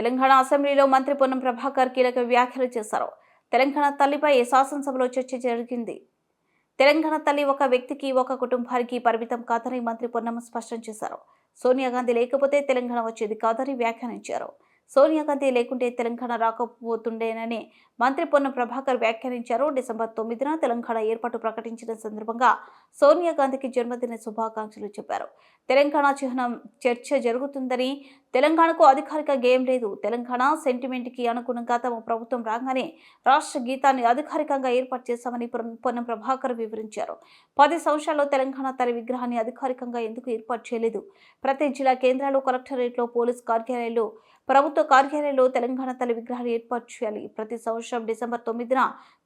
తెలంగాణ అసెంబ్లీలో మంత్రి పొన్నం ప్రభాకర్ కీలక వ్యాఖ్యలు చేశారు. తెలంగాణ తల్లిపై శాసనసభలో చర్చ జరిగింది. తెలంగాణ తల్లి ఒక వ్యక్తికి ఒక కుటుంబానికి పరిమితం కాదని మంత్రి పొన్నం స్పష్టం చేశారు. సోనియా గాంధీ లేకపోతే తెలంగాణ వచ్చేది కాదని వ్యాఖ్యానించారు. సోనియా గాంధీ లేకుంటే తెలంగాణ రాకపోతుండేనని మంత్రి పొన్నం ప్రభాకర్ వ్యాఖ్యానించారు. డిసెంబర్ తొమ్మిదిన తెలంగాణ ఏర్పాటు ప్రకటించిన సందర్భంగా సోనియా గాంధీకి జన్మదిన శుభాకాంక్షలు చెప్పారు. తెలంగాణ చిహ్నం చర్చ జరుగుతుందని తెలంగాణకు అధికారిక గేమ్ లేదు. తెలంగాణ సెంటిమెంట్కి అనుగుణంగా తమ ప్రభుత్వం రాగానే రాష్ట్ర గీతాన్ని అధికారికంగా ఏర్పాటు చేశామని పొన్నం ప్రభాకర్ వివరించారు. పది సంవత్సరాల్లో తెలంగాణ తన విగ్రహాన్ని అధికారికంగా ఎందుకు ఏర్పాటు చేయలేదు? ప్రతి జిల్లా కేంద్రాలు కలెక్టరేట్లో పోలీస్ కార్యాలయాలు ప్రభుత్వ కార్యాలయంలో తెలంగాణ తల్లి విగ్రహాలు ఏర్పాటు చేయాలి. ప్రతి సంవత్సరం డిసెంబర్ తొమ్మిదిన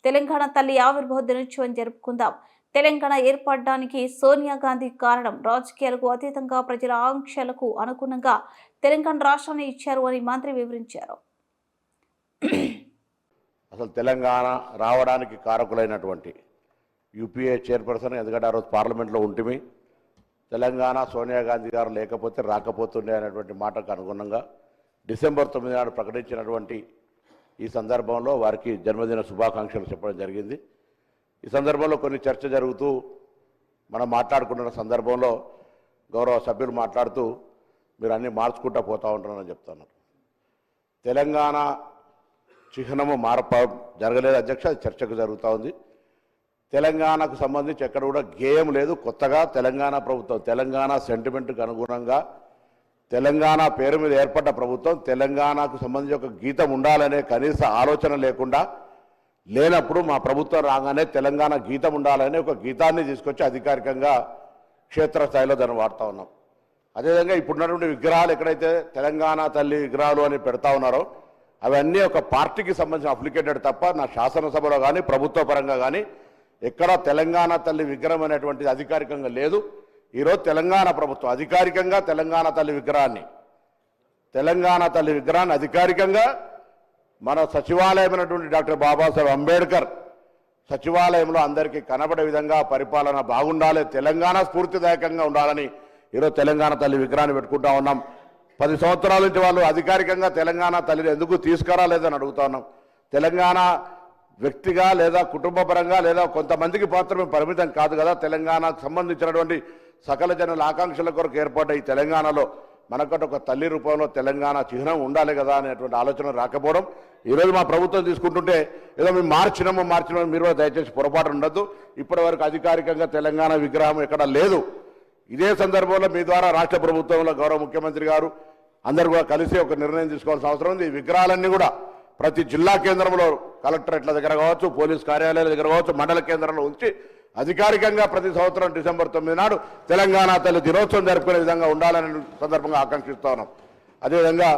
తెలంగాణ తల్లి ఆవిర్భావ దినోత్సవం జరుపుకుందాం. తెలంగాణ ఏర్పడడానికి సోనియా గాంధీ కారణం రాజకీయాలకు అతీతంగా ప్రజల ఆంక్షలకు అనుగుణంగా తెలంగాణ రాష్ట్రాన్ని ఇచ్చారు అని మంత్రి వివరించారు. అసలు తెలంగాణ రావడానికి కారకులైనటువంటి యూపీఏ చైర్పర్సన్ ఎందుకంటే ఆ రోజు పార్లమెంట్లో ఉంటిమి. తెలంగాణ సోనియా గాంధీ గారు లేకపోతే రాకపోతుండే అనేటువంటి మాటకు అనుగుణంగా డిసెంబర్ తొమ్మిది నాడు ప్రకటించినటువంటి ఈ సందర్భంలో వారికి జన్మదిన శుభాకాంక్షలు చెప్పడం జరిగింది. ఈ సందర్భంలో కొన్ని చర్చ జరుగుతూ మనం మాట్లాడుకుంటున్న సందర్భంలో గౌరవ సభ్యులు మాట్లాడుతూ మీరు అన్నీ మార్చుకుంటూ పోతూ ఉంటారని చెప్తున్నారు. తెలంగాణ చిహ్నము మార్ప జరగలేదు అధ్యక్ష అది చర్చకు జరుగుతూ ఉంది. తెలంగాణకు సంబంధించి ఎక్కడ కూడా గేయం లేదు. కొత్తగా తెలంగాణ ప్రభుత్వం తెలంగాణ సెంటిమెంట్కి అనుగుణంగా తెలంగాణ పేరు మీద ఏర్పడ్డ ప్రభుత్వం తెలంగాణకు సంబంధించి ఒక గీతం ఉండాలనే కనీస ఆలోచన లేకుండా లేనప్పుడు మా ప్రభుత్వం రాగానే తెలంగాణ గీతం ఉండాలనే ఒక గీతాన్ని తీసుకొచ్చి అధికారికంగా క్షేత్రస్థాయిలో దాన్ని వాడుతూ ఉన్నాం. అదేవిధంగా ఇప్పుడున్నటువంటి విగ్రహాలు ఎక్కడైతే తెలంగాణ తల్లి విగ్రహాలు అని పెడతా ఉన్నారో అవన్నీ ఒక పార్టీకి సంబంధించిన అప్లికేటెడ్ తప్ప నా శాసనసభలో కానీ ప్రభుత్వ పరంగా కానీ ఎక్కడ తెలంగాణ తల్లి విగ్రహం అనేటువంటిది అధికారికంగా లేదు. ఈరోజు తెలంగాణ ప్రభుత్వం అధికారికంగా తెలంగాణ తల్లి విగ్రహాన్ని తెలంగాణ తల్లి విగ్రహాన్ని అధికారికంగా మన సచివాలయమైనటువంటి డాక్టర్ బాబాసాహెబ్ అంబేద్కర్ సచివాలయంలో అందరికీ కనబడే విధంగా పరిపాలన బాగుండాలి తెలంగాణ స్ఫూర్తిదాయకంగా ఉండాలని ఈరోజు తెలంగాణ తల్లి విగ్రహాన్ని పెట్టుకుంటా ఉన్నాం. పది సంవత్సరాల నుంచి వాళ్ళు అధికారికంగా తెలంగాణ తల్లిని ఎందుకు తీసుకురాలేదని అడుగుతా ఉన్నాం. తెలంగాణ వ్యక్తిగా లేదా కుటుంబ పరంగా లేదా కొంతమందికి మాత్రమే పరిమితం కాదు కదా తెలంగాణకు సంబంధించినటువంటి సకల జనుల ఆకాంక్షల కొరకు ఏర్పడ్డ ఈ తెలంగాణలో మనకట ఒక తల్లి రూపంలో తెలంగాణ చిహ్నం ఉండాలి కదా అనేటువంటి ఆలోచన రాకపోవడం ఈరోజు మా ప్రభుత్వం తీసుకుంటుంటే ఏదో మేము మార్చినాము మార్చినాము మీరు దయచేసి పొరపాటు ఉండద్దు. ఇప్పటి వరకు అధికారికంగా తెలంగాణ విగ్రహం ఎక్కడ లేదు. ఇదే సందర్భంలో మీ ద్వారా రాష్ట్ర ప్రభుత్వంలో గౌరవ ముఖ్యమంత్రి గారు అందరు కూడా కలిసి ఒక నిర్ణయం తీసుకోవాల్సిన అవసరం ఉంది. ఈ విగ్రహాలన్నీ కూడా ప్రతి జిల్లా కేంద్రంలో కలెక్టరేట్ల దగ్గర కావచ్చు పోలీస్ కార్యాలయాల దగ్గర కావచ్చు మండల కేంద్రంలో ఉంచి అధికారికంగా ప్రతి సంవత్సరం డిసెంబర్ తొమ్మిది నాడు తెలంగాణ తల్లి దినోత్సవం జరుపుకునే విధంగా ఉండాలని సందర్భంగా ఆకాంక్షిస్తా ఉన్నాం అదేవిధంగా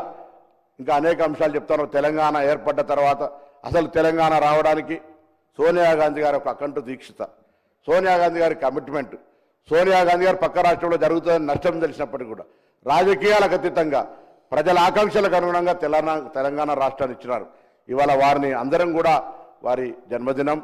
ఇంకా అనేక అంశాలు చెప్తాను. తెలంగాణ ఏర్పడ్డ తర్వాత అసలు తెలంగాణ రావడానికి సోనియా గాంధీ గారి ఒక అకంటు దీక్షిత. సోనియా గాంధీ గారి కమిట్మెంట్. సోనియా గాంధీ గారు పక్క రాష్ట్రంలో జరుగుతుందని నష్టం తెలిసినప్పటికీ కూడా రాజకీయాలకు అతీతంగా ప్రజల ఆకాంక్షలకు అనుగుణంగా తెలంగాణ తెలంగాణ రాష్ట్రాన్ని ఇచ్చినారు. ఇవాళ వారిని అందరం కూడా వారి జన్మదినం